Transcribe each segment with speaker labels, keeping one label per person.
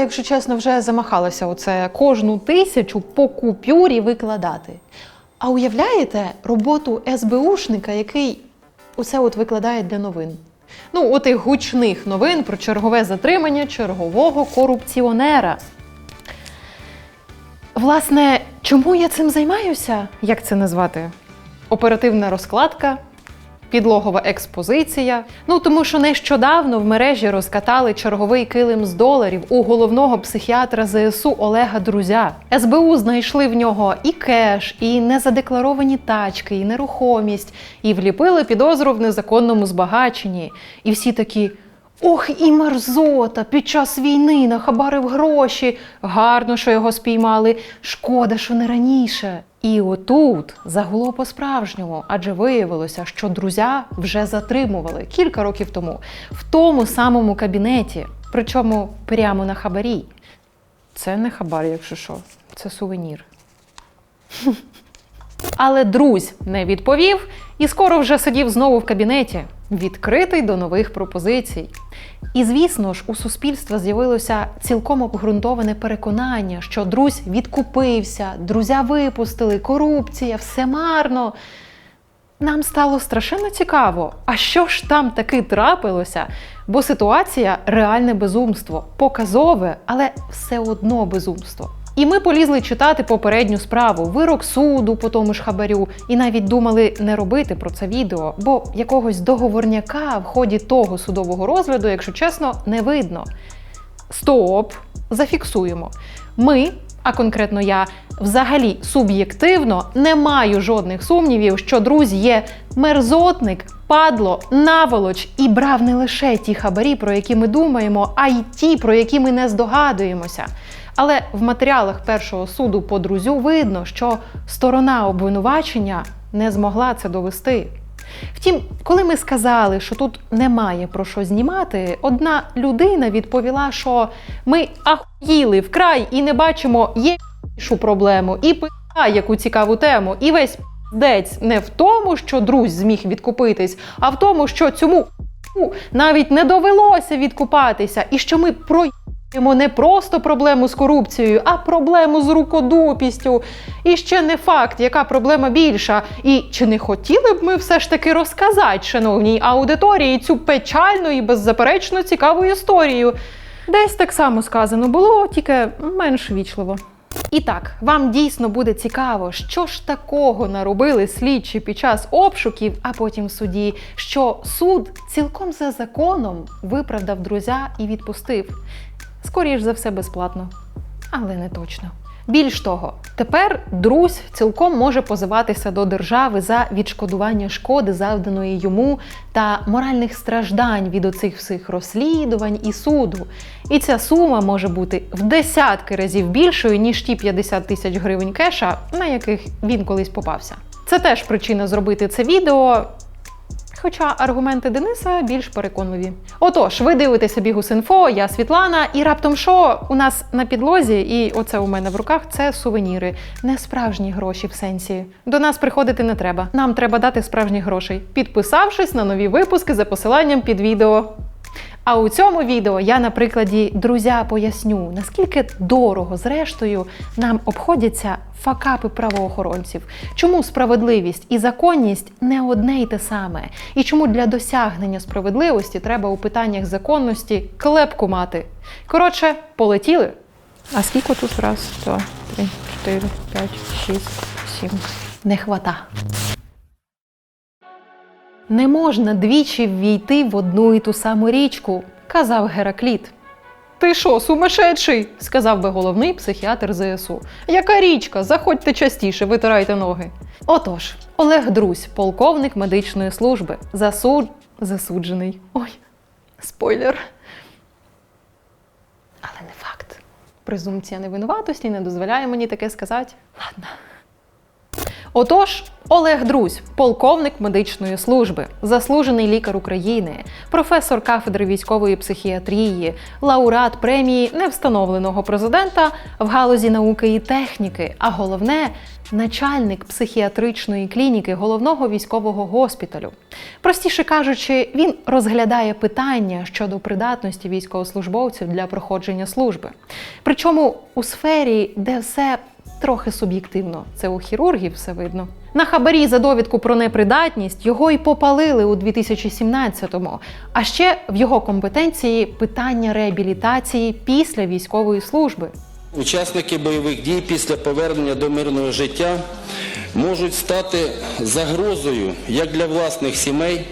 Speaker 1: якщо чесно, вже замахалася оце кожну тисячу по купюрі викладати. А уявляєте роботу СБУшника, який усе от викладає для новин? Ну, отих гучних новин про чергове затримання чергового корупціонера. Власне, чому я цим займаюся? Як це назвати? Оперативна розкладка, підлогова експозиція. Ну тому що нещодавно в мережі розкатали черговий килим з доларів у головного психіатра ЗСУ Олега Друзя. СБУ знайшли в нього і кеш, і незадекларовані тачки, і нерухомість, і вліпили підозру в незаконному збагаченні. І всі такі. Ох, і мерзота! Під час війни нахабарив гроші. Гарно, що його спіймали. Шкода, що не раніше. І отут загуло по-справжньому, адже виявилося, що друзя вже затримували кілька років тому в тому самому кабінеті, причому прямо на хабарі. Це не хабар, якщо що, це сувенір. Але друзь не відповів і скоро вже сидів знову в кабінеті, відкритий до нових пропозицій. І звісно ж, у суспільства з'явилося цілком обґрунтоване переконання, що друзь відкупився, друзя випустили, корупція, все марно. Нам стало страшенно цікаво, а що ж там таки трапилося? Бо ситуація реальне безумство, показове, але все одно безумство. І ми полізли читати попередню справу, вирок суду по тому ж хабарю, і навіть думали не робити про це відео, бо якогось договорняка в ході того судового розгляду, якщо чесно, не видно. Стоп, зафіксуємо. Ми, а конкретно я, взагалі суб'єктивно не маю жодних сумнівів, що друзі є мерзотник, падло, наволоч і брав не лише ті хабарі, про які ми думаємо, а й ті, про які ми не здогадуємося. Але в матеріалах першого суду по друзю видно, що сторона обвинувачення не змогла це довести. Втім, коли ми сказали, що тут немає про що знімати, одна людина відповіла, що ми ахуїли вкрай і не бачимо єшу проблему, і пи***а яку цікаву тему, і весь піздець не в тому, що друзь зміг відкупитись, а в тому, що цьому навіть не довелося відкупатися, і що ми про Маємо не просто проблему з корупцією, а проблему з рукодупістю. І ще не факт, яка проблема більша. І чи не хотіли б ми все ж таки розказати, шановній аудиторії, цю печальну і беззаперечно цікаву історію? Десь так само сказано було, тільки менш вічливо. І так, вам дійсно буде цікаво, що ж такого наробили слідчі під час обшуків, а потім суді, що суд цілком за законом виправдав друзя і відпустив. Скоріш за все, безплатно, але не точно. Більш того, тепер друзь цілком може позиватися до держави за відшкодування шкоди, завданої йому, та моральних страждань від оцих всіх розслідувань і суду. І ця сума може бути в десятки разів більшою, ніж ті 50 тисяч гривень кеша, на яких він колись попався. Це теж причина зробити це відео. Хоча аргументи Дениса більш переконливі. Отож, ви дивитеся Бігус.Інфо, я Світлана, і раптом що у нас на підлозі, і оце у мене в руках це сувеніри, не справжні гроші в сенсі. До нас приходити не треба. Нам треба дати справжніх грошей, підписавшись на нові випуски за посиланням під відео. А у цьому відео я на прикладі друзя поясню, наскільки дорого, зрештою, нам обходяться факапи правоохоронців, чому справедливість і законність не одне й те саме, і чому для досягнення справедливості треба у питаннях законності клепку мати. Коротше, полетіли. А скільки тут раз, два, три, чотири, п'ять, шість, сім. Не хвата. Не можна двічі ввійти в одну і ту саму річку, казав Геракліт. Ти що, сумасшедший? сказав би головний психіатр ЗСУ. Яка річка? Заходьте частіше, витирайте ноги. Отож, Олег Друзь, полковник медичної служби, засуд... засуджений. Ой, спойлер. Але не факт. Презумпція невинуватості не дозволяє мені таке сказати. Ладно. Отож, Олег Друзь, полковник медичної служби, заслужений лікар України, професор кафедри військової психіатрії, лауреат премії невстановленого президента в галузі науки і техніки, а головне начальник психіатричної клініки головного військового госпіталю. Простіше кажучи, він розглядає питання щодо придатності військовослужбовців для проходження служби. Причому у сфері, де все трохи суб'єктивно. Це у хірургів все видно. На хабарі за довідку про непридатність його й попалили у 2017-му. А ще в його компетенції питання реабілітації після військової служби.
Speaker 2: Учасники бойових дій після повернення до мирного життя можуть стати загрозою як для власних сімей,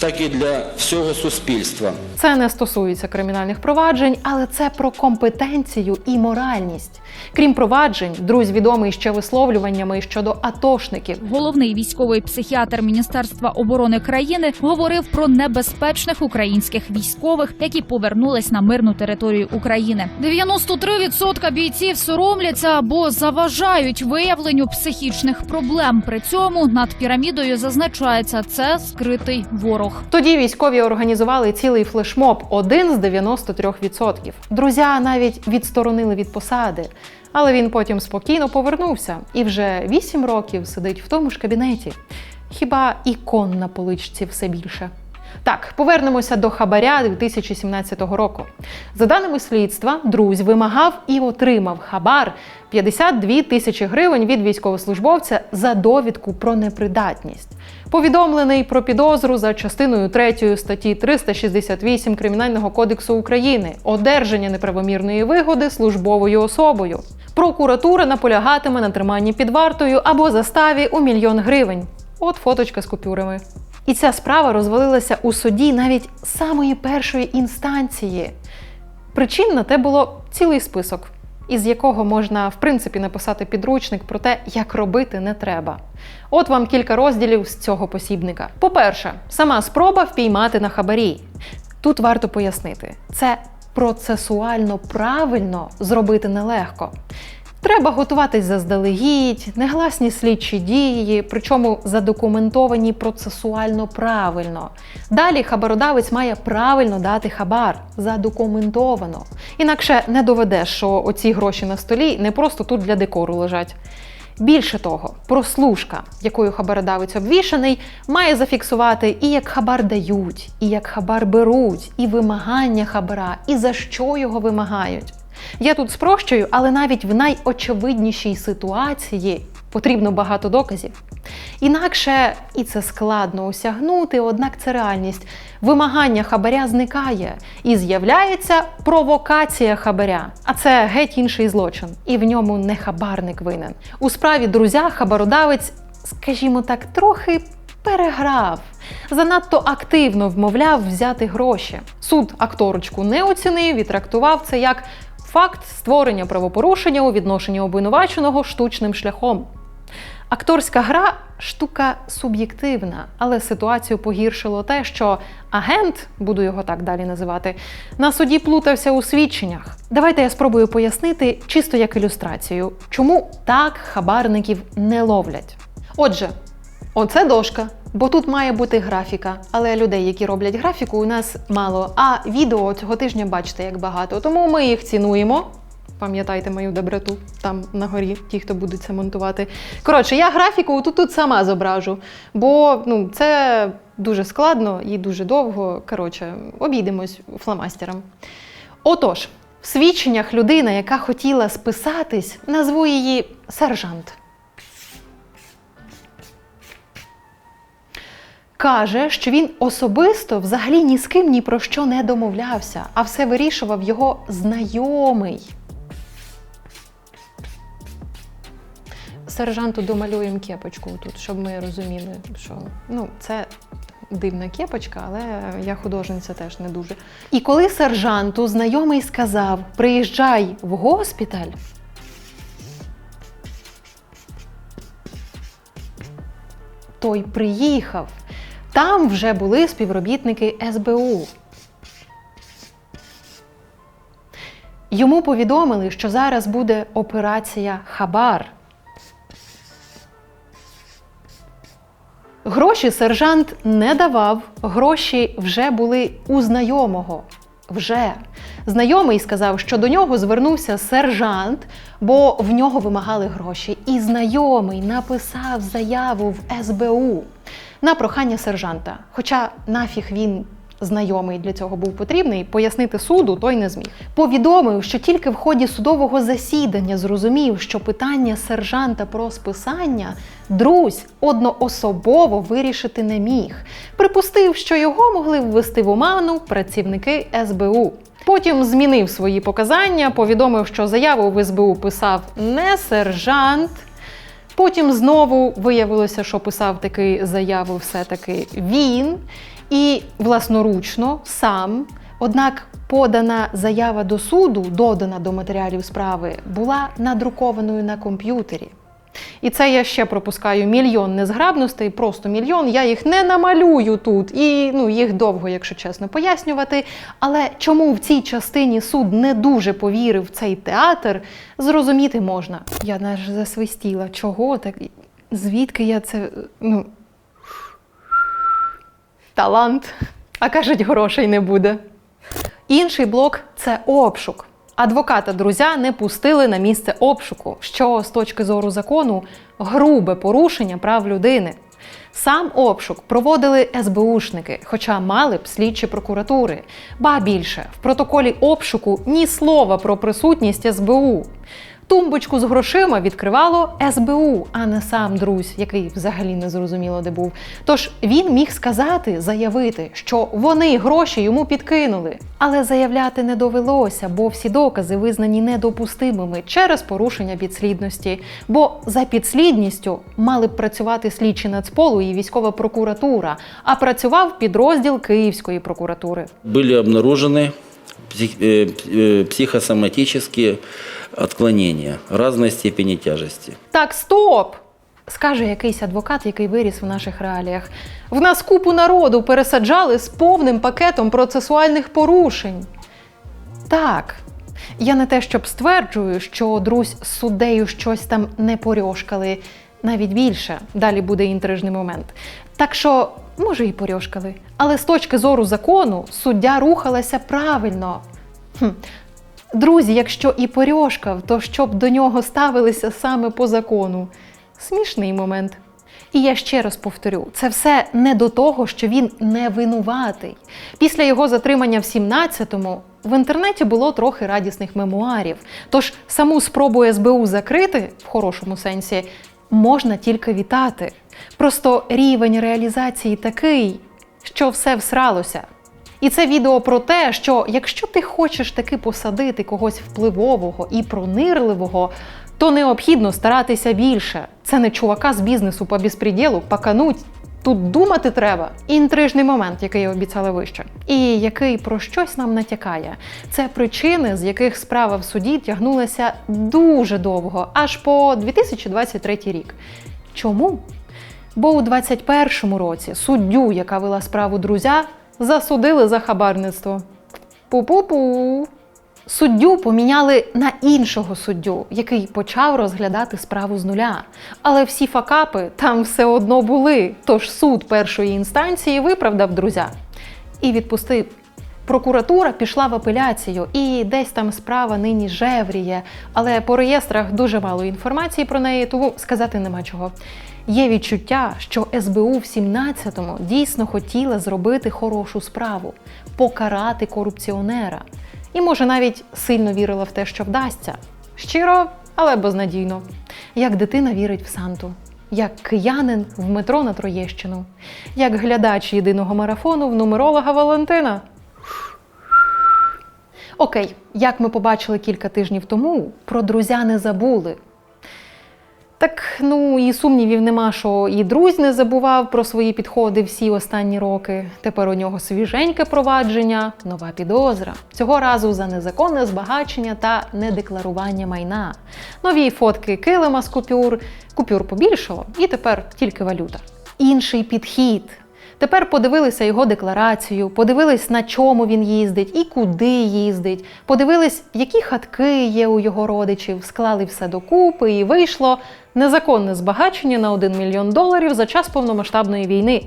Speaker 2: так і для всього суспільства.
Speaker 1: Це не стосується кримінальних проваджень, але це про компетенцію і моральність. Крім проваджень, друзь відомий ще висловлюваннями щодо атошників.
Speaker 3: Головний військовий психіатр Міністерства оборони країни говорив про небезпечних українських військових, які повернулись на мирну територію України. 93% бійців соромляться або заважають виявленню психічних проблем. При цьому над пірамідою зазначається це скритий ворог.
Speaker 1: Тоді військові організували цілий флешмоб один з 93%. Друзя навіть відсторонили від посади. Але він потім спокійно повернувся і вже 8 років сидить в тому ж кабінеті. Хіба ікон на поличці все більше? Так, повернемося до хабаря 2017 року. За даними слідства, друзь вимагав і отримав хабар 52 тисячі гривень від військовослужбовця за довідку про непридатність. Повідомлений про підозру за частиною 3 статті 368 Кримінального кодексу України одержання неправомірної вигоди службовою особою. Прокуратура наполягатиме на триманні під вартою або заставі у мільйон гривень. От фоточка з купюрами. І ця справа розвалилася у суді навіть самої першої інстанції. Причин на те було цілий список, із якого можна в принципі написати підручник про те, як робити не треба. От вам кілька розділів з цього посібника. По-перше, сама спроба впіймати на хабарі. Тут варто пояснити, це процесуально правильно зробити нелегко. Треба готуватись заздалегідь, негласні слідчі дії, причому задокументовані процесуально правильно. Далі хабародавець має правильно дати хабар, задокументовано. Інакше не доведеш, що оці гроші на столі не просто тут для декору лежать. Більше того, прослушка, якою хабародавець обвішаний, має зафіксувати і як хабар дають, і як хабар беруть, і вимагання хабара, і за що його вимагають. Я тут спрощую, але навіть в найочевиднішій ситуації потрібно багато доказів. Інакше і це складно осягнути, однак це реальність. Вимагання хабаря зникає і з'являється провокація хабаря. А це геть інший злочин, і в ньому не хабарник винен. У справі друзя хабародавець, скажімо так, трохи переграв. Занадто активно вмовляв взяти гроші. Суд акторочку не оцінив і трактував це як факт створення правопорушення у відношенні обвинуваченого штучним шляхом. Акторська гра штука суб'єктивна, але ситуацію погіршило те, що агент, буду його так далі називати, на суді плутався у свідченнях. Давайте я спробую пояснити, чисто як ілюстрацію, чому так хабарників не ловлять. Отже, оце дошка, бо тут має бути графіка, але людей, які роблять графіку, у нас мало. А відео цього тижня бачите, як багато. Тому ми їх цінуємо. Пам'ятайте мою доброту там на горі, ті, хто будуть це монтувати. Коротше, я графіку тут тут сама зображу, бо ну, це дуже складно і дуже довго. Коротше, обійдемось фломастером. Отож, в свідченнях людина, яка хотіла списатись, назву її сержант. Каже, що він особисто взагалі ні з ким ні про що не домовлявся, а все вирішував його знайомий. Сержанту домалюємо кепочку тут, щоб ми розуміли, що ну, це дивна кепочка, але я художниця теж не дуже. І коли сержанту знайомий сказав: приїжджай в госпіталь. Той приїхав. Там вже були співробітники СБУ. Йому повідомили, що зараз буде операція Хабар. Гроші сержант не давав, гроші вже були у знайомого. Вже знайомий сказав, що до нього звернувся сержант, бо в нього вимагали гроші. І знайомий написав заяву в СБУ на прохання сержанта. Хоча нафіг він знайомий для цього був потрібний, пояснити суду той не зміг. Повідомив, що тільки в ході судового засідання зрозумів, що питання сержанта про списання друзь одноособово вирішити не міг. Припустив, що його могли ввести в оману працівники СБУ. Потім змінив свої показання, повідомив, що заяву в СБУ писав не сержант. Потім знову виявилося, що писав таки заяву все-таки він і власноручно сам. Однак подана заява до суду, додана до матеріалів справи, була надрукованою на комп'ютері. І це я ще пропускаю мільйон незграбностей, просто мільйон. Я їх не намалюю тут, і ну їх довго, якщо чесно, пояснювати. Але чому в цій частині суд не дуже повірив в цей театр, зрозуміти можна. Я наш засвистіла. Чого так? Звідки я це? Ну талант. А кажуть, грошей не буде. Інший блок це обшук. Адвоката друзя не пустили на місце обшуку, що з точки зору закону грубе порушення прав людини. Сам обшук проводили СБУшники, хоча мали б слідчі прокуратури. Ба більше в протоколі обшуку ні слова про присутність СБУ. Тумбочку з грошима відкривало СБУ, а не сам друзь, який взагалі не зрозуміло де був. Тож він міг сказати, заявити, що вони гроші йому підкинули. Але заявляти не довелося, бо всі докази визнані недопустимими через порушення підслідності. Бо за підслідністю мали б працювати слідчі Нацполу і військова прокуратура, а працював підрозділ Київської прокуратури.
Speaker 2: Были обнаружены псих- э, психосоматические отклонения разной степени тяжести.
Speaker 1: Так, стоп! Скаже якийсь адвокат, який виріс в наших реаліях. В нас купу народу пересаджали з повним пакетом процесуальних порушень. Так, я не те, щоб стверджую, що друзь з суддею щось там не порьошкали. Навіть більше, далі буде інтрижний момент. Так що, може, і порьошкали. Але з точки зору закону суддя рухалася правильно. Хм. Друзі, якщо і порьошкав, то щоб до нього ставилися саме по закону. Смішний момент. І я ще раз повторю: це все не до того, що він не винуватий. Після його затримання в 17-му в інтернеті було трохи радісних мемуарів. Тож саму спробу СБУ закрити в хорошому сенсі можна тільки вітати. Просто рівень реалізації такий, що все всралося. І це відео про те, що якщо ти хочеш таки посадити когось впливового і пронирливого, то необхідно старатися більше. Це не чувака з бізнесу по безпреділу, пакануть. Тут думати треба. Інтрижний момент, який я обіцяла вище, і який про щось нам натякає. Це причини, з яких справа в суді тягнулася дуже довго, аж по 2023 рік. Чому? Бо у 21-му році суддю, яка вела справу друзя, засудили за хабарництво. Пу-пу-пу. Суддю поміняли на іншого суддю, який почав розглядати справу з нуля. Але всі факапи там все одно були. Тож суд першої інстанції виправдав друзя і відпустив. Прокуратура пішла в апеляцію, і десь там справа нині жевріє, але по реєстрах дуже мало інформації про неї, тому сказати нема чого. Є відчуття, що СБУ в 17-му дійсно хотіла зробити хорошу справу, покарати корупціонера. І може навіть сильно вірила в те, що вдасться. Щиро, але безнадійно. Як дитина вірить в Санту, як киянин в метро на Троєщину, як глядач єдиного марафону в нумеролога Валентина. Окей, як ми побачили кілька тижнів тому, про друзя не забули. Так, ну і сумнівів нема, що і друзь не забував про свої підходи всі останні роки. Тепер у нього свіженьке провадження, нова підозра. Цього разу за незаконне збагачення та недекларування майна. Нові фотки килима з купюр, купюр побільшало, і тепер тільки валюта. Інший підхід. Тепер подивилися його декларацію, подивились, на чому він їздить і куди їздить. Подивились, які хатки є у його родичів, склали все докупи, і вийшло незаконне збагачення на 1 мільйон доларів за час повномасштабної війни.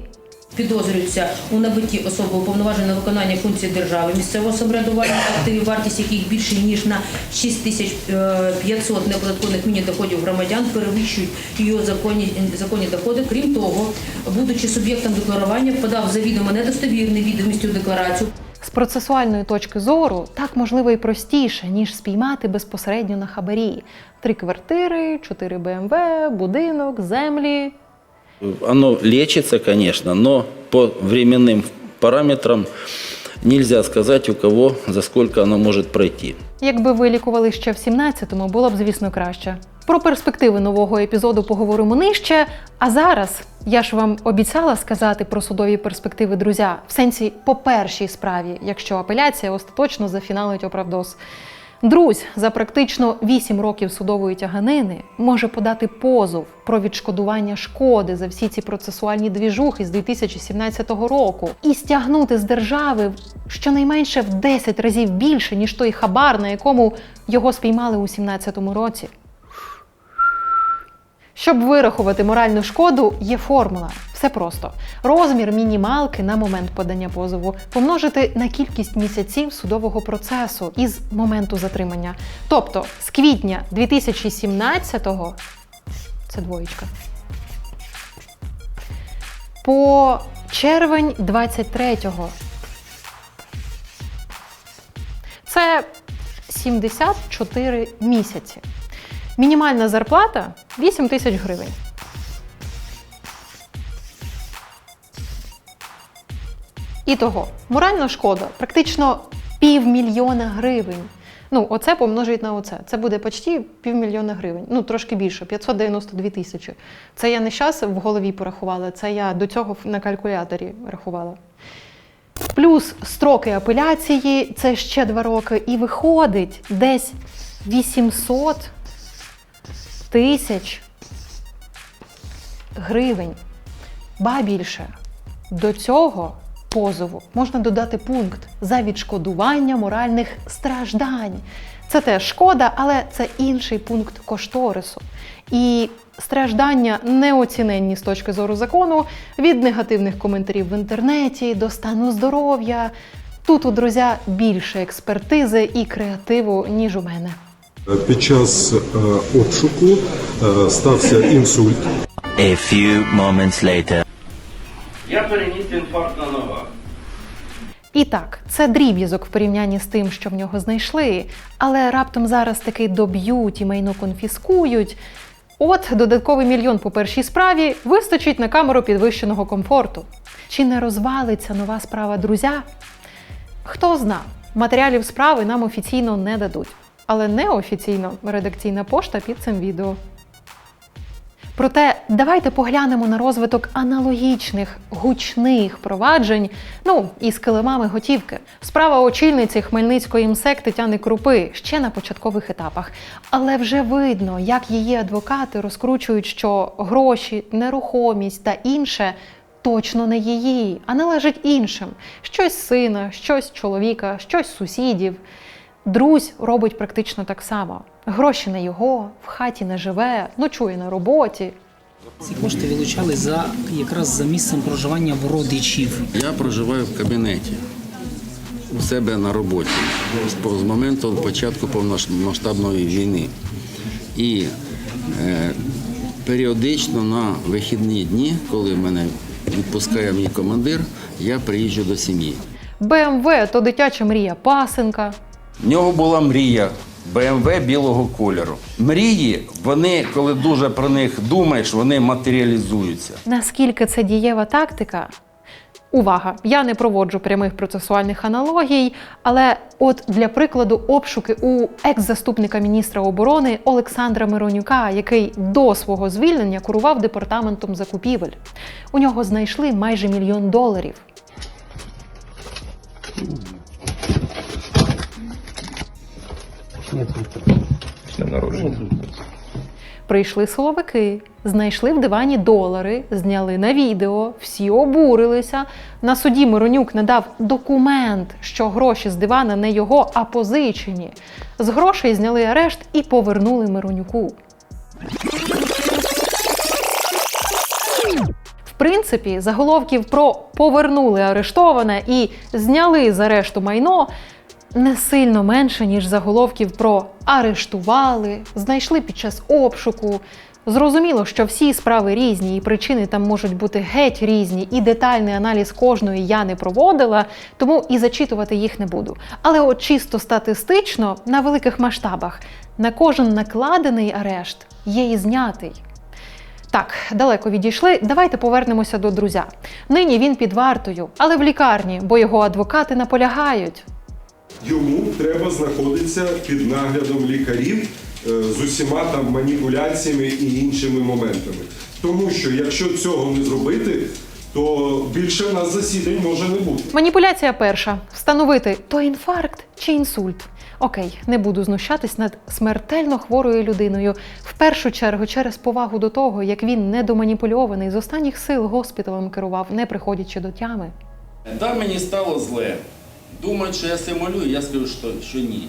Speaker 4: Підозрюються у набитті особи уповноваженої на виконання функцій держави, місцевого самоврядування, активів, вартість яких більше ніж на 6 тисяч е, 500 неоподаткованих міні-доходів громадян перевищують її законні, законні доходи. Крім того, будучи суб'єктом декларування, подав завідомо недостовірні відомості у декларацію.
Speaker 1: З процесуальної точки зору так можливо і простіше, ніж спіймати безпосередньо на хабарі. Три квартири, чотири БМВ, будинок, землі.
Speaker 2: Оно лечится, конечно, но по временным параметрам нельзя сказать, у кого за сколько оно может пройти.
Speaker 1: Якби ви лікували ще в 17-му, було б, звісно, краще. Про перспективи нового епізоду поговоримо нижче. А зараз я ж вам обіцяла сказати про судові перспективи друзя в сенсі по першій справі, якщо апеляція остаточно зафіналить оправдос. Друзь за практично 8 років судової тяганини може подати позов про відшкодування шкоди за всі ці процесуальні двіжухи з 2017 року і стягнути з держави щонайменше в 10 разів більше, ніж той хабар, на якому його спіймали у 2017 році. Щоб вирахувати моральну шкоду, є формула. Все просто. Розмір мінімалки на момент подання позову помножити на кількість місяців судового процесу із моменту затримання. Тобто з квітня 2017-го це двоєчка. По червень 23-го. Це 74 місяці. Мінімальна зарплата 8 тисяч гривень. І того, моральна шкода практично півмільйона гривень. Ну, оце помножить на оце. Це буде почти півмільйона гривень. Ну, трошки більше, 592 тисячі. Це я не щас в голові порахувала, це я до цього на калькуляторі рахувала. Плюс строки апеляції це ще два роки. І виходить десь 800 тисяч гривень. Ба більше. До цього позову можна додати пункт за відшкодування моральних страждань. Це теж шкода, але це інший пункт кошторису. І страждання неоціненні з точки зору закону від негативних коментарів в інтернеті до стану здоров'я. Тут у друзі більше експертизи і креативу, ніж у мене.
Speaker 5: Під час е, обшуку е, стався інсульт.
Speaker 6: A few moments later.
Speaker 2: Я переніс інфаркт на ногах.
Speaker 1: І так, це дріб'язок в порівнянні з тим, що в нього знайшли, але раптом зараз таки доб'ють і майно конфіскують. От додатковий мільйон по першій справі вистачить на камеру підвищеного комфорту. Чи не розвалиться нова справа друзя? Хто зна, матеріалів справи нам офіційно не дадуть, але неофіційно редакційна пошта під цим відео. Проте давайте поглянемо на розвиток аналогічних гучних проваджень, ну і з килимами готівки. Справа очільниці Хмельницької МСЕК Тетяни Крупи ще на початкових етапах. Але вже видно, як її адвокати розкручують, що гроші, нерухомість та інше точно не її, а належить іншим: щось сина, щось чоловіка, щось сусідів. Друзь робить практично так само. Гроші не його, в хаті не живе, ночує на роботі.
Speaker 7: Ці кошти вилучали за якраз за місцем проживання в родичів.
Speaker 2: Я проживаю в кабінеті у себе на роботі з- з моменту початку повномасштабної війни. І е, періодично на вихідні дні, коли мене відпускає мій командир, я приїжджу до сім'ї.
Speaker 1: БМВ то дитяча мрія пасенка.
Speaker 8: В нього була мрія БМВ білого кольору. Мрії, вони, коли дуже про них думаєш, вони матеріалізуються.
Speaker 1: Наскільки це дієва тактика? Увага! Я не проводжу прямих процесуальних аналогій, але от для прикладу обшуки у екс-заступника міністра оборони Олександра Миронюка, який до свого звільнення курував департаментом закупівель. У нього знайшли майже мільйон доларів. Прийшли силовики, знайшли в дивані долари, зняли на відео, всі обурилися. На суді Миронюк надав документ, що гроші з дивана не його, а позичені. З грошей зняли арешт і повернули Миронюку. В принципі, заголовків про повернули арештоване і зняли з арешту майно не сильно менше, ніж заголовків про арештували, знайшли під час обшуку. Зрозуміло, що всі справи різні, і причини там можуть бути геть різні, і детальний аналіз кожної я не проводила, тому і зачитувати їх не буду. Але от чисто статистично, на великих масштабах, на кожен накладений арешт є і знятий. Так, далеко відійшли. Давайте повернемося до друзя. Нині він під вартою, але в лікарні, бо його адвокати наполягають.
Speaker 5: Йому треба знаходитися під наглядом лікарів е, з усіма там маніпуляціями і іншими моментами. Тому що якщо цього не зробити, то більше в нас засідань може не бути.
Speaker 1: Маніпуляція перша встановити то інфаркт чи інсульт. Окей, не буду знущатись над смертельно хворою людиною. В першу чергу через повагу до того, як він недоманіпульований з останніх сил госпіталем керував, не приходячи до тями.
Speaker 8: Да, мені стало зле. Думають, що я симулюю, я скажу, що, що ні.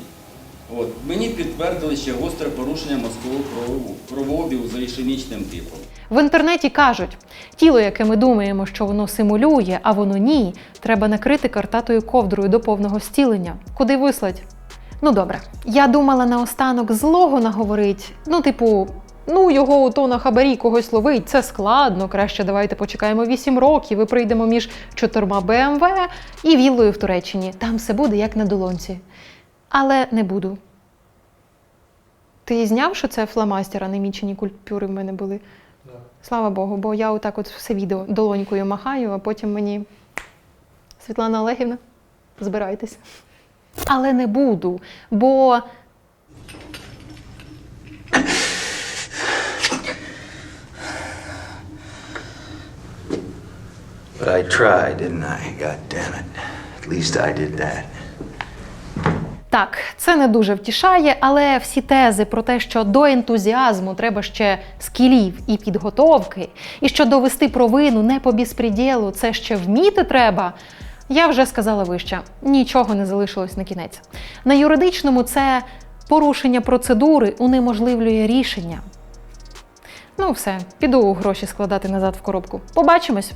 Speaker 8: От. Мені підтвердили ще гостре порушення мозкового кровообігу за ішемічним типом.
Speaker 1: В інтернеті кажуть, тіло, яке ми думаємо, що воно симулює, а воно ні, треба накрити картатою ковдрою до повного стілення. Куди вислать? Ну добре, я думала наостанок злого наговорить. Ну, типу, ну його ото на хабарі когось ловить, це складно. Краще давайте почекаємо 8 років і прийдемо між чотирма БМВ і віллою в Туреччині. Там все буде як на долонці. Але не буду. Ти зняв, що це фломастер, а не мічені культури в мене були? Слава Богу, бо я отак от все відео долонькою махаю, а потім мені. Світлана Олегівна, збирайтеся. Але не буду, бо
Speaker 6: But I tried, didn't I? God damn it. At least I did that.
Speaker 1: так, це не дуже втішає, але всі тези про те, що до ентузіазму треба ще скілів і підготовки, і що довести провину не по безпреділу, це ще вміти треба. Я вже сказала вище, нічого не залишилось на кінець. На юридичному це порушення процедури унеможливлює рішення. Ну, все, піду гроші складати назад в коробку. Побачимось!